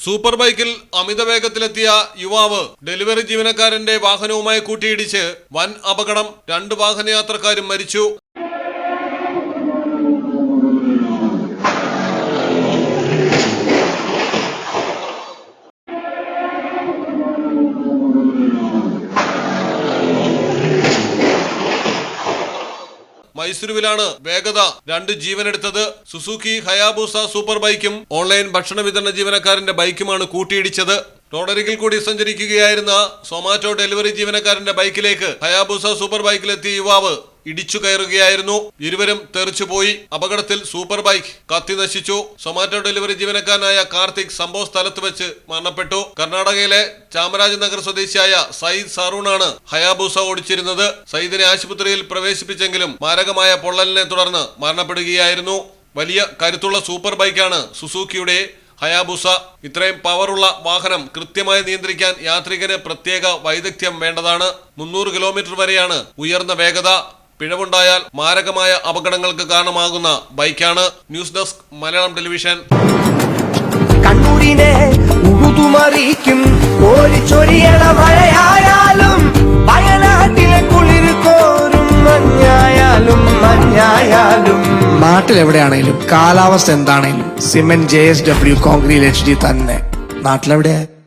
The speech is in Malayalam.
സൂപ്പർ ബൈക്കിൽ അമിത വേഗത്തിലെത്തിയ യുവാവ് ഡെലിവറി ജീവനക്കാരന്റെ വാഹനവുമായി കൂട്ടിയിടിച്ച് വൻ അപകടം രണ്ട് വാഹനയാത്രക്കാരും മരിച്ചു. മൈസൂരുവിലാണ് വേഗത രണ്ട് ജീവനെടുത്തത്. സുസുക്കി ഹയാബൂസ സൂപ്പർ ബൈക്കും ഓൺലൈൻ ഭക്ഷണ വിതരണ ജീവനക്കാരന്റെ ബൈക്കുമാണ് കൂട്ടിയിടിച്ചത്. റോഡരികിൽ കൂടി സഞ്ചരിക്കുകയായിരുന്ന സൊമാറ്റോ ഡെലിവറി ജീവനക്കാരന്റെ ബൈക്കിലേക്ക് ഹയാബൂസ സൂപ്പർ ബൈക്കിലെത്തിയ യുവാവ് ഇടിച്ചു കയറുകയായിരുന്നു. ഇരുവരും തെറിച്ചുപോയി അപകടത്തിൽ സൂപ്പർ ബൈക്ക് കത്തി നശിച്ചു. സൊമാറ്റോ ഡെലിവറി ജീവനക്കാരനായ കാർത്തിക് സംഭവ സ്ഥലത്ത് വെച്ച് മരണപ്പെട്ടു. കർണാടകയിലെ ചാമരാജനഗർ സ്വദേശിയായ സയ്യിദ് സറൂണാണ് ഹയാബൂസ ഓടിച്ചിരുന്നത്. സയ്യിദിനെ ആശുപത്രിയിൽ പ്രവേശിപ്പിച്ചെങ്കിലും മാരകമായ പൊള്ളലിനെ തുടർന്ന് മരണപ്പെടുകയായിരുന്നു. വലിയ കരുത്തുള്ള സൂപ്പർ ബൈക്കാണ് സുസൂക്കിയുടെ ഹയാബുസ. ഇത്രയും പവറുള്ള വാഹനം കൃത്യമായി നിയന്ത്രിക്കാൻ യാത്രികന് പ്രത്യേക വൈദഗ്ധ്യം വേണ്ടതാണ്. മുന്നൂറ് കിലോമീറ്റർ വരെയാണ് ഉയർന്ന വേഗത. പിഴവുണ്ടായാൽ മാരകമായ അപകടങ്ങൾക്ക് കാരണമാകുന്ന ബൈക്കാണ് ന്യൂസ് ഡെസ്ക് മലയാളം ടെലിവിഷൻ. കണ്ണൂരിനെ ഉഴുതുമറിയിക്കും ഓടിച്ചൊരിയണ മഴയായാലും വയനാട്ടിലെ കുളിർ കോരും മഞ്ഞായാലും മഞ്ഞായാലും. നാട്ടിലെവിടെയാണേലും കാലാവസ്ഥ എന്താണെങ്കിലും cement J S W concrete H D തന്നെ. നാട്ടിലെവിടെയാ?